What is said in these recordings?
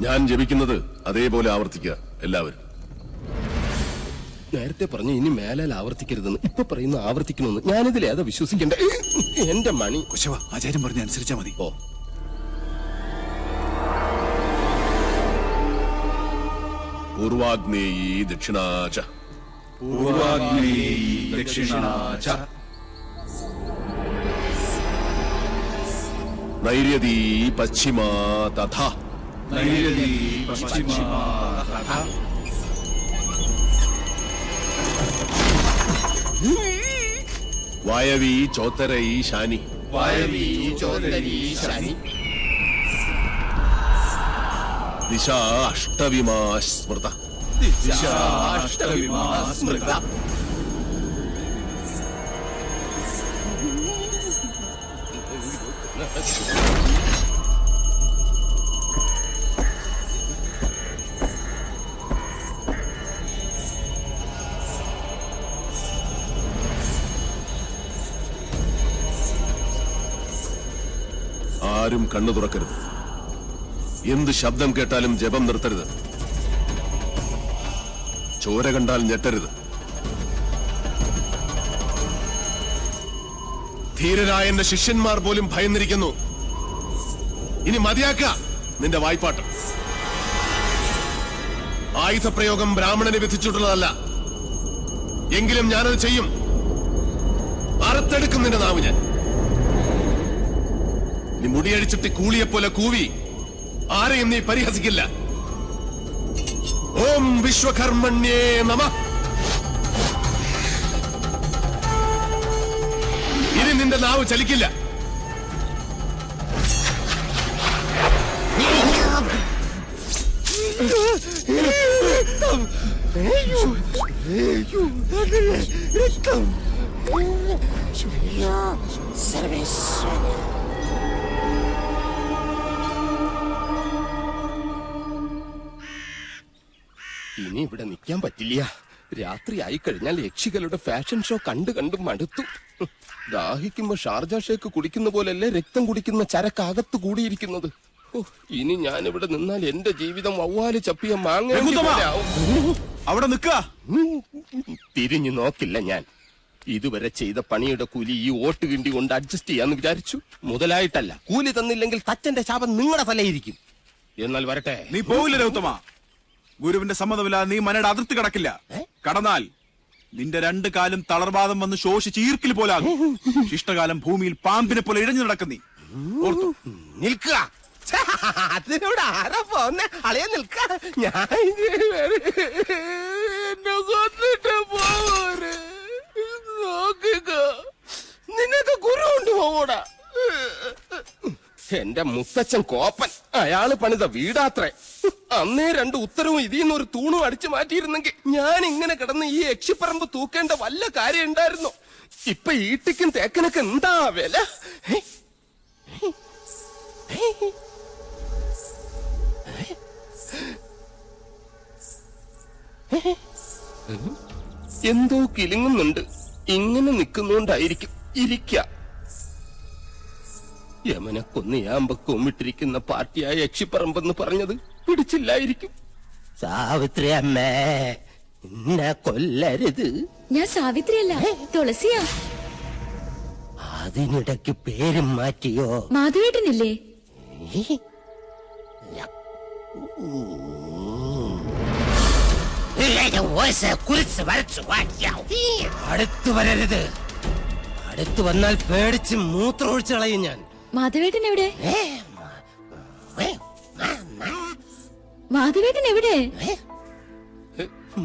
ഞാൻ ജപിക്കുന്നത് അതേപോലെ ആവർത്തിക്കുക എല്ലാവരും. നേരത്തെ പറഞ്ഞു ഇനി മേലാൽ ആവർത്തിക്കരുതെന്ന് ഇപ്പൊ പറയുന്ന ആവർത്തിക്കണമെന്ന് ഞാനിതിൽ ഏതാ വിശ്വസിക്കണ്ടേ. എന്റെ മണി. കുശവ ആചാര്യം പറഞ്ഞ അനുസരിച്ചാ മതി. ഓ. പൂർവാഗ്നേയീ ദക്ഷിണാച. ദക്ഷിണാച. നൈര്യതീ പശ്ചിമാ തഥാ. നൈരതി പശ്ചിമാ തഥാ വായവീ ചോത്തരൈ ശാനി. വായവീ ചോദരീ ശാനി. ദിശ അഷ്ടവിമാ സ്മൃത. ദിശാഷ്ടവിമാ സ്മൃത. ആരും കണ്ണു തുറക്കരുത്. എന്ത് ശബ്ദം കേട്ടാലും ജപം നിർത്തരുത്. ചോര കണ്ടാൽ ഞെട്ടരുത്. ധീരരായ എന്റെ ശിഷ്യന്മാർ പോലും ഭയന്നിരിക്കുന്നു. ഇനി മതിയാക്ക നിന്റെ വായ്പാട്ട്. ആയുധപ്രയോഗം ബ്രാഹ്മണനെ വിധിച്ചിട്ടുള്ളതല്ല. എങ്കിലും ഞാനത് ചെയ്യും. അറുത്തെടുക്കും നിന്റെ നാവ് ഞാൻ. നീ മുടിയടിച്ചിട്ട് കൂളിയെ പോലെ കൂവി ആരെയും നീ പരിഹസിക്കില്ല ഓം വിശ്വകർമ്മണ്യേ നമ ഇനി നിന്റെ നാവ് ചലിക്കില്ല ഇനി ഇവിടെ നിൽക്കാൻ പറ്റില്ല. രാത്രി ആയി കഴിഞ്ഞാൽ യക്ഷികളുടെ ഫാഷൻ ഷോ കണ്ടു കണ്ടു മടുത്തു. ദാഹിക്കുമ്പോ ഷാർജ ഷേക്ക് കുടിക്കുന്ന പോലല്ലേ രക്തം കുടിക്കുന്ന ചരക്കകത്ത് കൂടിയിരിക്കുന്നത്. ഓ, ഇനി ഞാൻ ഇവിടെ നിന്നാൽ എന്റെ ജീവിതം വവ്വാൽ ചപ്പിയ മാങ്ങ! അവിടെ നിക്ക തിരിഞ്ഞു നോക്കില്ല ഞാൻ. ഇതുവരെ ചെയ്ത പണിയുടെ കൂലി ഈ ഓട്ട് കിണ്ടി കൊണ്ട് അഡ്ജസ്റ്റ് ചെയ്യാന്ന് വിചാരിച്ചു. മുതലായിട്ടല്ല. കൂലി തന്നില്ലെങ്കിൽ തച്ചന്റെ ശാപം നിങ്ങളുടെ തലയിരിക്കും എന്നാൽ വരട്ടെ. നീ പോവില്ല രൗത്തമ ഗുരുവിന്റെ സമ്മതമില്ലാതെ നീ മനയുടെ അതിർത്തി കടക്കില്ല. കടന്നാൽ നിന്റെ രണ്ട് കാലും തളർവാദം വന്ന് ശോഷിച്ച് ഈർക്കിൽ പോലാകും. ശിഷ്ടകാലം ഭൂമിയിൽ പാമ്പിനെ പോലെ ഇഴഞ്ഞു നടക്കും നീ ഓർത്തു. നിൽക്കുക. ഛെ, അതിനോട് ആരാ പോന്നെ? അളയെ നിൽക്ക. ഞാൻ എന്നെ കൊന്നിട്ട് പോവര്. നോക്കുക നിനക്ക് ഗുരു എന്റെ മുത്തച്ഛൻ കോപ്പൻ. അയാൾ പണിത വീടാത്രേ. അന്നേ രണ്ട് ഉത്തരവും ഇതിൽ നിന്ന് ഒരു തൂണും അടിച്ചു മാറ്റിയിരുന്നെങ്കിൽ ഞാൻ ഇങ്ങനെ കിടന്ന് ഈ യക്ഷിപ്പറമ്പ് തൂക്കേണ്ട വല്ല കാര്യം ഉണ്ടായിരുന്നോ. ഇപ്പൊ ഈട്ടിക്കും തേക്കനൊക്കെ എന്താ വില? എന്തോ കിലുങ്ങുന്നുണ്ട്. ഇങ്ങനെ നിൽക്കുന്നോണ്ടായിരിക്കും ഇരിക്ക. യമനെ യാമ്പക്കവും കൊമ്മിട്ടിരിക്കുന്ന പാർട്ടിയായ യക്ഷിപ്പറമ്പെന്ന് പറഞ്ഞത്. പിടിച്ചില്ലായിരിക്കും. സാവിത്രി അമ്മേ എന്നെ കൊല്ലരുത്. ഞാൻ സാവിത്രിയല്ല തുളസിയാ. അതിനിടയ്ക്ക് പേരും മാറ്റിയോ? മാധവേട്ടനില്ലേ? കുറിച്ച് വരച്ചു അടുത്തു വരരുത്. അടുത്തു വന്നാൽ പേടിച്ച് മൂത്രമൊഴിച്ച് കളയും ഞാൻ. മാധവേട്ടൻ എവിടെ? മാധവേട്ടൻ എവിടെ?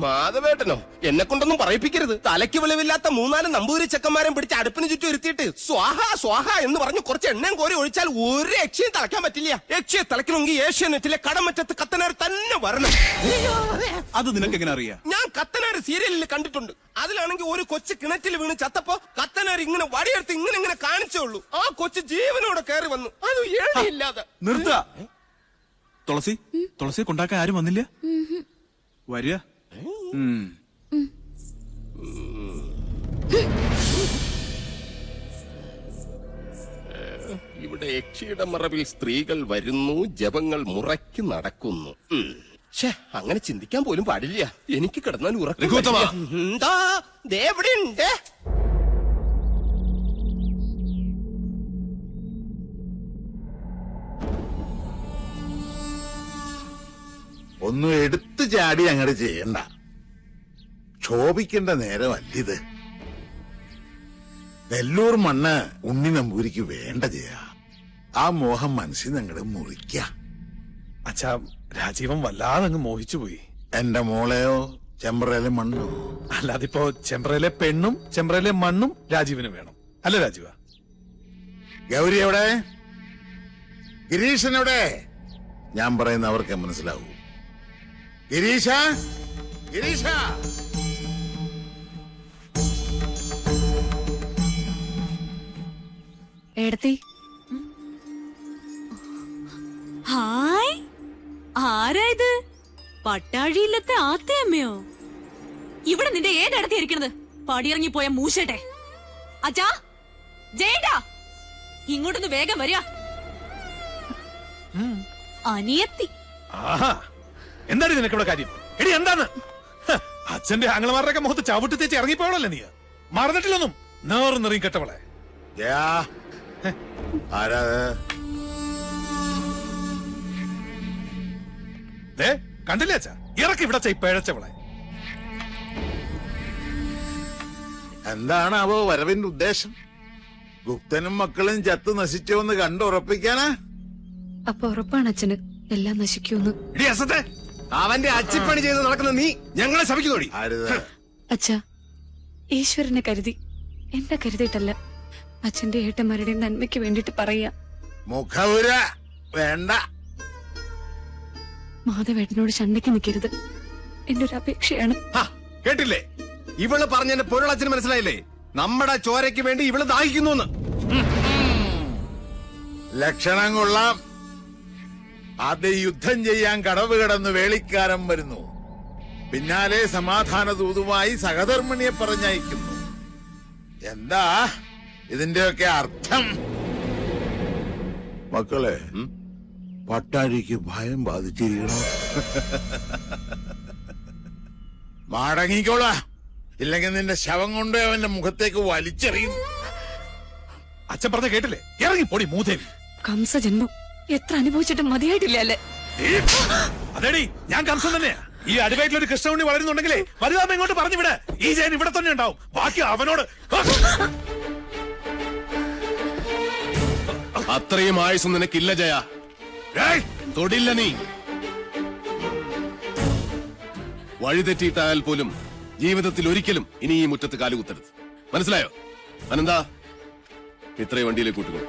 മാധവേട്ടനോ? എന്നെ കൊണ്ടൊന്നും പറയിപ്പിക്കരുത്. തലയ്ക്ക് വിളിവില്ലാത്ത മൂന്നാൽ നമ്പൂരി ചെക്കന്മാരെ പിടിച്ച് അടുപ്പിന് ചുറ്റും ഇരുത്തിയിട്ട് സ്വാഹ സ്വാഹ എന്ന് പറഞ്ഞു കുറച്ച് എണ്ണയും കോരി ഒഴിച്ചാൽ ഒരു യക്ഷയും തളയ്ക്കാൻ പറ്റില്ല. യക്ഷയെ തളയ്ക്കണമെങ്കിൽ ഏഷ്യാനെറ്റിലെ കടമറ്റത്ത് കത്തനാർ തന്നെ വരണം. അത് നിനക്ക് എങ്ങനെ അറിയാം? ഞാൻ കത്തനാർ സീരിയലിൽ കണ്ടിട്ടുണ്ട്. അതിലാണെങ്കിൽ ഒരു കൊച്ചു കിണറ്റിൽ വീണ് ചത്തപ്പോ കത്തനാർ ഇങ്ങനെ വടിയെടുത്ത് ഇങ്ങനെ ഇങ്ങനെ കാണിച്ചേ ഉള്ളൂ. ആ കൊച്ചു ജീവനോടെ കയറി വന്നു. അത് ഏഴില്ലാതെ നിർത്ത. തുളസി? തുളസിയെ കൊണ്ടാക്കാൻ ആരും വന്നില്ല? വരിക. ഇവിടെ യക്ഷിയുടെ മറവിൽ സ്ത്രീകൾ വരുന്നു ജപങ്ങൾ മുറയ്ക്ക് നടക്കുന്നു. ഛേ അങ്ങനെ ചിന്തിക്കാൻ പോലും പാടില്ല. എനിക്ക് കിടന്നാൽ ഉറക്കം ദേ ഇവിടെ ഒന്നും എടുത്തു ചാടി അങ്ങോട്ട് ചെയ്യണ്ട. ക്ഷോഭിക്കേണ്ട നേരമല്ലിത്. നെല്ലൂർ മണ്ണ് ഉണ്ണി നമ്പൂരിക്ക് വേണ്ട ചെയ്യാ. ആ മോഹം മനസ്സിൽ അങ്ങോട്ട് മുറിക്ക. അച്ഛാ രാജീവൻ വല്ലാതെ അങ്ങ് മോഹിച്ചു പോയി. എന്റെ മോളെയോ ചെമ്പ്രയിലെ മണ്ണോ? അല്ലാതിപ്പോ ചെമ്പ്രയിലെ പെണ്ണും ചെമ്പ്രയിലെ മണ്ണും രാജീവിന് വേണം. അല്ല രാജീവ? ഗൗരി എവിടെ? ഗിരീഷൻ എവിടെ? ഞാൻ പറയുന്ന അവർക്ക് മനസ്സിലാവൂ. ഗിരീശ? ഗിരീശ? എടത്തി ഹായ്. ആരായത് പട്ടാഴിയില്ലത്തെ ആത്തയമ്മയോ? ഇവിടെ നിന്റെ ഏതടത്തി ഇരിക്കണത് പടിയിറങ്ങി പോയ മൂശട്ടെ. അച്ഛാ ജയേട്ടാ. ഇങ്ങോട്ടൊന്ന് വേഗം വരിക. അനിയത്തി. ആഹാ. എന്താണ് നിനക്ക് ഇവിടെ കാര്യം? എടി എന്താണ്? അച്ഛന്റെ ആംഗളമാരുടെ ഒക്കെ മുഖത്ത് ചവിട്ടി തേച്ച് ഇറങ്ങിപ്പോളല്ലേ നീ? മറന്നിട്ടില്ലൊന്നും? നേർന്നെറിയും കെട്ടവളെ. കണ്ടില്ലേ അച്ഛാ? ഇറക്കി ഇവിടെ ചെ പിഴച്ചവളെ. എന്താണാവോ വരവിന്റെ ഉദ്ദേശം? ഗുപ്തനും മക്കളും ചത്ത് നശിച്ചോന്ന് കണ്ടുറപ്പിക്കാനാ? അപ്പൊ ഉറപ്പാണ് അച്ഛന് എല്ലാം നശിക്കൂന്ന് അവന്റെ അച്ചിപ്പണി ചെയ്ത് നടക്കുന്ന നീ ഞങ്ങളെ ശപിക്കുന്നോടി. അച്ഛ ഈശ്വരനെ കരുതി. എന്നെ കരുതിയിട്ടല്ല. അച്ഛന്റെ ഏട്ടന്മാരുടെ നന്മയ്ക്ക് വേണ്ടിട്ട് പറയാ. വേണ്ട. മാധവേട്ടനോട് ചണ്ടയ്ക്ക് നിൽക്കരുത്. എന്റെ ഒരു അപേക്ഷയാണ് കേട്ടില്ലേ? ഇവൾ പറഞ്ഞെന്റെ പൊരുളച്ഛന് മനസ്സിലായില്ലേ? നമ്മുടെ ചോരയ്ക്ക് വേണ്ടി ഇവൾ ദാഹിക്കുന്നു ലക്ഷണം കൊള്ളാം. ആദ്യം യുദ്ധം ചെയ്യാൻ കടവ് കടന്ന് വേളിക്കാരൻ വരുന്നു. പിന്നാലെ സമാധാന ദൂതുമായി സഹധർമ്മിണിയെ പറഞ്ഞയക്കുന്നു. എന്താ ഇതിന്റെയൊക്കെ അർത്ഥം? മക്കളെ പട്ടാഴിക്ക് ഭയം ബാധിച്ചിരിക്കണോ? മാടങ്ങിക്കോളാ. ഇല്ലെങ്കിൽ നിന്റെ ശവം കൊണ്ട് അവന്റെ മുഖത്തേക്ക് വലിച്ചെറിയും. അച്ഛൻ പറഞ്ഞ കേട്ടില്ലേ? ഇറങ്ങി പൊടി മൂതേവി. കംസജന്മം. എത്ര അനുഭവിച്ചിട്ടും മതിയായിട്ടില്ല. അല്ലേ അതേടി ഞാൻ കംസം തന്നെയാ. ഈ അടിവയറ്റിൽ ഒരു കൃഷ്ണുണ്ണി വളരുന്നുണ്ടെങ്കിലേ വലുതാമ ഇങ്ങോട്ട് പറഞ്ഞു വിട. ഈ ജയൻ ഇവിടെ തന്നെ ഉണ്ടാവും. ബാക്കി അവനോട് അത്രയും ആയുസ് നിനക്കില്ല ജയ. തൊടില്ല നീ. വഴിതെറ്റിയിട്ടായാൽ പോലും ജീവിതത്തിൽ ഒരിക്കലും ഇനി ഈ മുറ്റത്ത് കാലുകുത്തരുത്. മനസ്സിലായോ? അനന്താ ഇത്രയും വണ്ടിയിലേക്ക് കൂട്ടിക്കോളൂ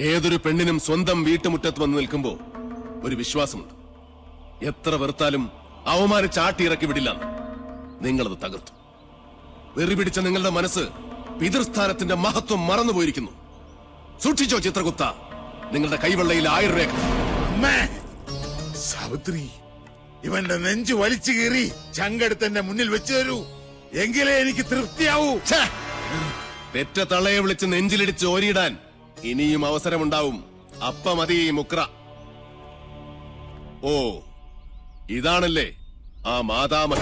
ഏതൊരു പെണ്ണിനും സ്വന്തം വീട്ടുമുറ്റത്ത് വന്ന് നിൽക്കുമ്പോ ഒരു വിശ്വാസമുണ്ട്. എത്ര വെറുത്താലും അവമാനിച്ചാട്ടി ഇറക്കി വിടില്ല നിങ്ങളത് തകർത്തു. വെറി പിടിച്ച നിങ്ങളുടെ മനസ്സ് പിതൃസ്ഥാനത്തിന്റെ മഹത്വം മറന്നുപോയിരിക്കുന്നു. സൂക്ഷിച്ചോ ചിത്രഗുപ്ത. നിങ്ങളുടെ കൈവെള്ളയിൽ ആയിരം രേഖ. സാവിത്രി ഇവന്റെ നെഞ്ചു വലിച്ചു കീറി ചങ്കെടുത്ത് മുന്നിൽ വെച്ചു തരൂ. എങ്കിലേ എനിക്ക് തൃപ്തിയാവൂ! പെറ്റ തള്ളയെ വിളിച്ച് നെഞ്ചിലിടിച്ച് ഓരിയിടാൻ ഇനിയും അവസരമുണ്ടാവും. അപ്പ മതി മുക്ര. ഓ ഇതാണല്ലേ ആ മാതാമഹ.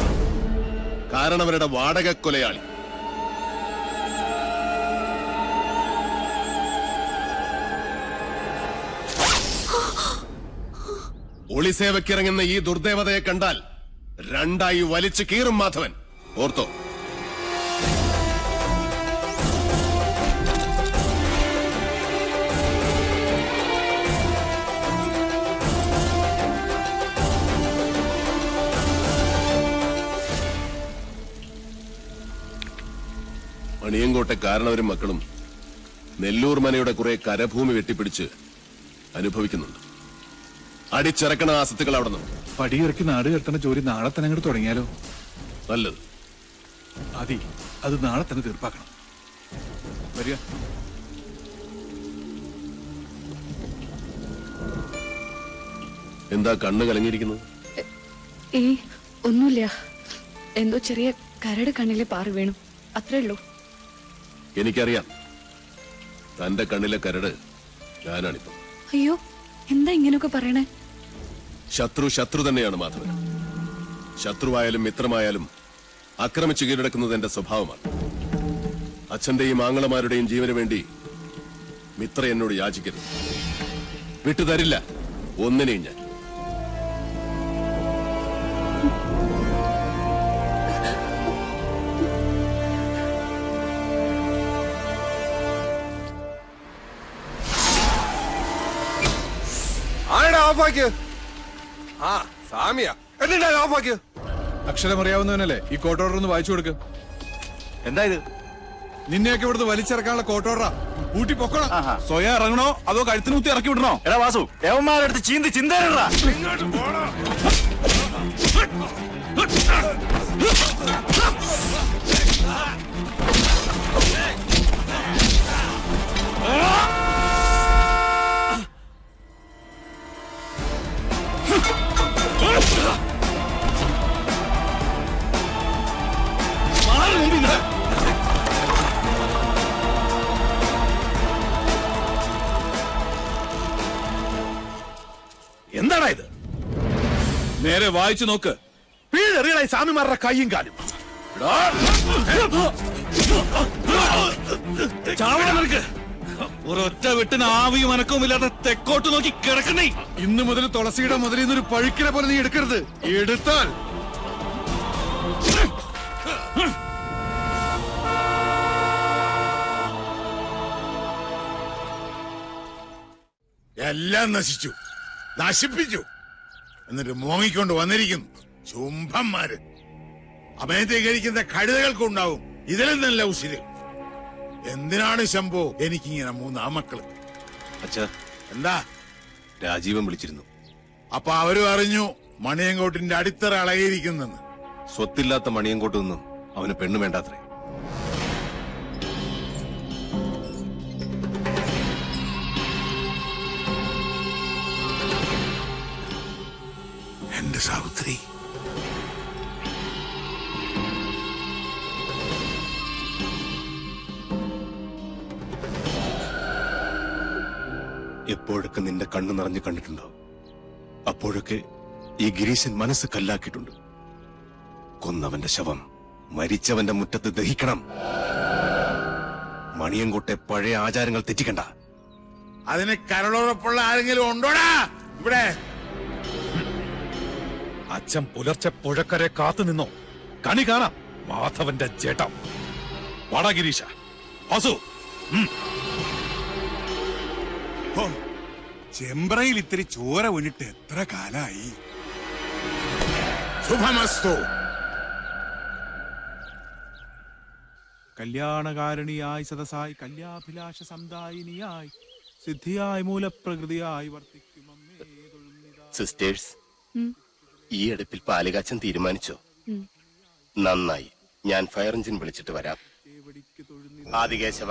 കാരണവരുടെ വാടക കൊലയാളി. ഒളിസേവക്കിറങ്ങുന്ന ഈ ദുർദേവതയെ കണ്ടാൽ രണ്ടായി വലിച്ചു കീറും മാധവൻ. ഓർത്തോ. മണിയങ്കോട്ടെ കാരണവരും മക്കളും നെല്ലൂർ മനയുടെ കുറെ കരഭൂമി വെട്ടിപ്പിടിച്ച് അനുഭവിക്കുന്നുണ്ട്. അടിച്ചിറക്കണ ആസത്തുകൾ അവിടെ നിന്ന്. പടിയിറക്കി നാട് കെട്ടണ ജോലി നാളെ തന്നെ അങ്ങോട്ട് തുടങ്ങിയാലോ? നല്ലത്. അതി അത് നാളെ തന്നെ തീർപ്പാക്കണം. വരിക. എന്താ കണ്ണ് കലങ്ങിയിരിക്കുന്നത്? ഏ ഒന്നുമില്ല. എന്തോ ചെറിയ കരട് കണ്ണിലെ പാറു വീണു. അത്രേ ഉള്ളൂ. എനിക്കറിയാം. തന്റെ കണ്ണിലെ കരട് ഞാനാണിപ്പോ. അയ്യോ എന്താ ഇങ്ങനെയൊക്കെ പറയണേ? ശത്രു ശത്രു തന്നെയാണ് മാധവൻ. ശത്രുവായാലും മിത്രമായാലും ആക്രമിച്ചു കീഴടക്കുന്നത് എന്റെ സ്വഭാവമാണ്. അച്ഛന്റെയും ആങ്ങളമാരുടെയും ജീവന് വേണ്ടി മിത്ര എന്നോട് യാചിക്കരുത്. വിട്ടുതരില്ല. ഒന്നിനെയും ഞാൻ. ആരാ ആ സാമിയ. എന്നിട്ടാ ഓഫാക്കിയ? അക്ഷരം അറിയാവുന്നവനല്ലേ ഈ കോട്ട് ഓർഡർ ഒന്ന് വായിച്ചു കൊടുക്ക്. എന്താ ഇത്? നിന്നെയൊക്കെ ഇവിടുന്ന് വലിച്ചിറക്കാനുള്ള കോട്ട് ഓർഡറാ ഊട്ടി പൊക്കണം സ്വയം ഇറങ്ങണോ അതോ കഴുത്തിന് കുത്തി ഇറക്കി വിടണോ? എടാ വാസു ദേവന്മാരെടുത്ത് ചീന്തി ചിന്ത എന്താടാ നേരെ വായിച്ചു നോക്ക്. പിഴറിയായി സ്വാമിമാരുടെ കൈയും കാലും. ചാവണം നിനക്ക്. ഒരൊറ്റ വെട്ടിന് ആവിയും അനക്കവും ഇല്ലാതെ തെക്കോട്ട് നോക്കി കിടക്കണേ. ഇന്ന് മുതൽ തുളസിയുടെ മുതലിൽ നിന്നൊരു പഴുക്കിനെ പോലെ നീ എടുക്കരുത്. എടുത്താൽ. എല്ലാം നശിച്ചു. നശിപ്പിച്ചു. എന്നിട്ട് മോങ്ങിക്കൊണ്ട് വന്നിരിക്കുന്നു. ചുംഭന്മാര്. അമയത്തെ കഴിക്കുന്ന കഴുതകൾക്കുണ്ടാവും. ഇതിലും നല്ല ഉശിര് എന്തിനാണ് ശംഭോ എനിക്കിങ്ങനെ മൂന്ന് ആമക്കൾ? അച്ഛാ എന്താ? രാജീവൻ വിളിച്ചിരുന്നു. അപ്പൊ അവരും അറിഞ്ഞു മണിയങ്കോട്ടിന്റെ അടിത്തറ അളകിയിരിക്കുന്നെന്ന്. സ്വത്തില്ലാത്ത മണിയങ്കോട്ട് നിന്നും അവന് പെണ്ണു വേണ്ടാത്രേ. നിന്റെ കണ്ണു നിറഞ്ഞു കണ്ടിട്ടുണ്ടോ? അപ്പോഴൊക്കെ ഈ ഗിരീശൻ മനസ്സ് കല്ലാക്കിയിട്ടുണ്ട്. കൊന്നവന്റെ ശവം മരിച്ചവന്റെ മുറ്റത്ത് ദഹിക്കണം. മണിയങ്കോട്ടെ പഴയ ആചാരങ്ങൾ തെറ്റിക്കണ്ട. അതിന് കരളുറപ്പുള്ള ആരെങ്കിലും ഉണ്ടോടാ? ഇവിടെ. അച്ഛൻ പുലർച്ചെ പുഴക്കരെ കാത്തു നിന്നോ? കണി കാണാം മാധവന്റെ ചേട്ടം വാടാ ഗിരീശ. വാസു. ചെമ്പ്രയിൽ ഇത്തിരി ചോര വീണിട്ട് എത്ര കാലായി? ശുഭമസ്തു. കല്യാണകാരണിയായി സദസായി കല്യാഭിലാഷ സന്തായിനിയായി സിദ്ധിയായി മൂലപ്രകൃതിയായി വർത്തിക്കും. സിസ്റ്റേഴ്സ് ഈ അടുപ്പിൽ പാലുകാച്ചൻ തീരുമാനിച്ചോ? നന്നായി. ഞാൻ ഫയർ എഞ്ചിൻ വിളിച്ചിട്ട് വരാം. ആദികേശവ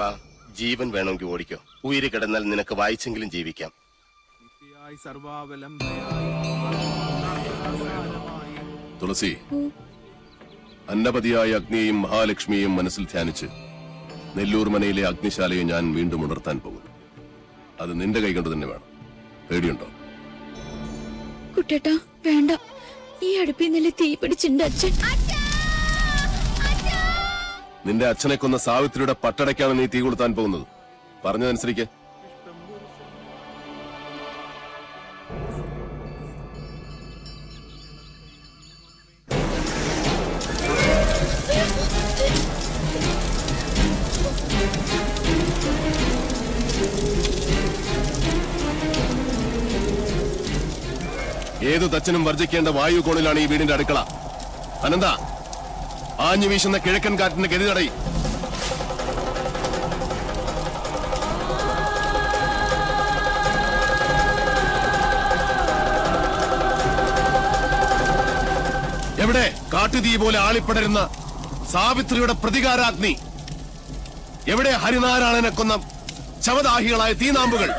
ജീവൻ വേണമെങ്കിൽ ഓടിക്കോ. ഉയരി കിടന്നാൽ നിനക്ക് വായിച്ചെങ്കിലും ജീവിക്കാം. തുളസി അന്നപതിയായ അഗ്നിയെയും മഹാലക്ഷ്മിയെയും മനസ്സിൽ ധ്യാനിച്ച് നെല്ലൂർ മനയിലെ അഗ്നിശാലയെ ഞാൻ വീണ്ടും ഉണർത്താൻ പോകുന്നു. അത് നിന്റെ കൈകൊണ്ട് തന്നെ വേണം. പേടിയുണ്ടോ? കുട്ടേട്ടാ വേണ്ട. ഈ അടുപ്പിൽ നില തീ പിടിച്ചിണ്ട് അച്ഛൻ. നിന്റെ അച്ഛനെ കൊന്ന സാവിത്രിയുടെ പട്ടടയ്ക്കാണ് നീ തീ കൊളുത്താൻ പോകുന്നത്. പറഞ്ഞതനുസരിക്ക്. തച്ചനും വർജിക്കേണ്ട വായു കോണിലാണ് ഈ വീടിന്റെ അടുക്കള. അനന്ത ആഞ്ഞു വീശുന്ന കിഴക്കൻ കാറ്റിന്റെ ഗതി തടയി. എവിടെ കാട്ടുതീ പോലെ ആളിപ്പടരുന്ന സാവിത്രിയുടെ പ്രതികാരാഗ്നി? എവിടെ ഹരിനാരായണനെ കൊന്ന ശവദാഹികളായ തീനാമ്പുകൾ?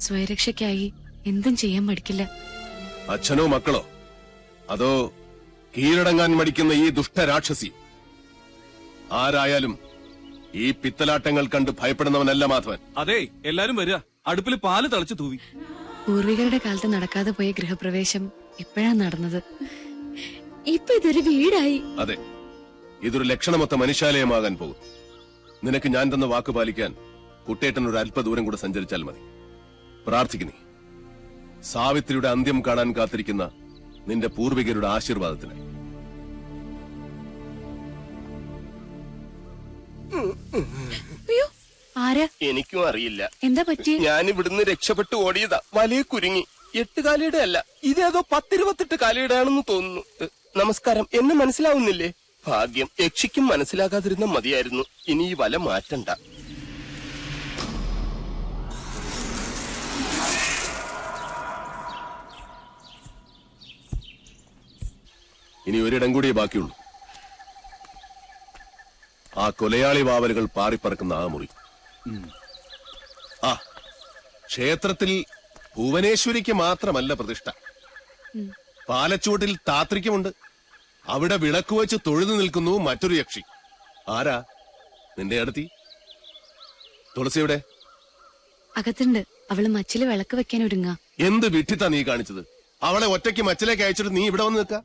സ്വയരക്ഷയ്ക്കായി എന്തും ചെയ്യാൻ മടിക്കില്ല. അച്ഛനോ മക്കളോ അതോ കീഴടങ്ങാൻ മടിക്കുന്ന ഈ ദുഷ്ടരാക്ഷസി ആരായാലും ഈ പിത്തലാട്ടങ്ങൾ കണ്ട് ഭയപ്പെടുന്നവനല്ല മാധവൻ. അതെ എല്ലാരും വരിക. അടുപ്പിൽ പാൽ തളിച്ചു തൂവി. പൂർവികരുടെ കാലത്ത് നടക്കാതെ പോയ ഗൃഹപ്രവേശം ഇപ്പോഴാ നടന്നത്. ഇപ്പൊ ഇതൊരു വീടായി. അതെ ഇതൊരു ലക്ഷണമൊത്ത മനുഷ്യാലയമാകാൻ പോകും നിനക്ക് ഞാൻ തന്ന വാക്ക് പാലിക്കാൻ കുട്ടേട്ടൻ ഒരു അല്പ ദൂരം കൂടെ സഞ്ചരിച്ചാൽ മതി. പ്രാർത്ഥിക്കുന്നേ. സാവിത്രിയുടെ അന്ത്യം കാണാൻ കാത്തിരിക്കുന്ന നിന്റെ പൂർവികരുടെ ആശീർവാദത്തിന്. ആരാ? എനിക്കും അറിയില്ല. എന്താ പറ്റി? ഞാൻ ഇവിടുന്ന് രക്ഷപ്പെട്ടു ഓടിയതാ. വലിയ കുരുങ്ങി. എട്ട് കാലയുടെ അല്ല ഇതേതോ പത്തിരുപത്തെട്ട് കാലയുടെ ആണെന്ന് തോന്നുന്നു. എ, നമസ്കാരം എന്നെ മനസ്സിലാവുന്നില്ലേ? ഭാഗ്യം യക്ഷിക്കും മനസ്സിലാകാതിരുന്ന മതിയായിരുന്നു. ഇനി ഈ വല മാറ്റണ്ട. ഇനി ഒരിടം കൂടിയേ ബാക്കിയുള്ളൂ. ആ കൊലയാളി വാവലുകൾ പാറിപ്പറക്കുന്ന ആ മുറി. ആ ക്ഷേത്രത്തിൽ ഭുവനേശ്വരിക്ക് മാത്രമല്ല പ്രതിഷ്ഠ. പാലച്ചുവട്ടിൽ താത്രിക്കുമുണ്ട് അവിടെ വിളക്ക് വെച്ച് തൊഴുതു നിൽക്കുന്നു മറ്റൊരു യക്ഷി. ആരാ? നിന്റെ അടുത്തി? തുളസിയുടെ അകത്തുണ്ട്. അവൾ മച്ചിൽ വിളക്ക് വെക്കാൻ ഒരുങ്ങ എന്ത് വിട്ടിത്താ നീ കാണിച്ചത്? അവളെ ഒറ്റയ്ക്ക് മച്ചിലേക്ക് അയച്ചിട്ട് നീ ഇവിടെ വന്ന് നിൽക്ക?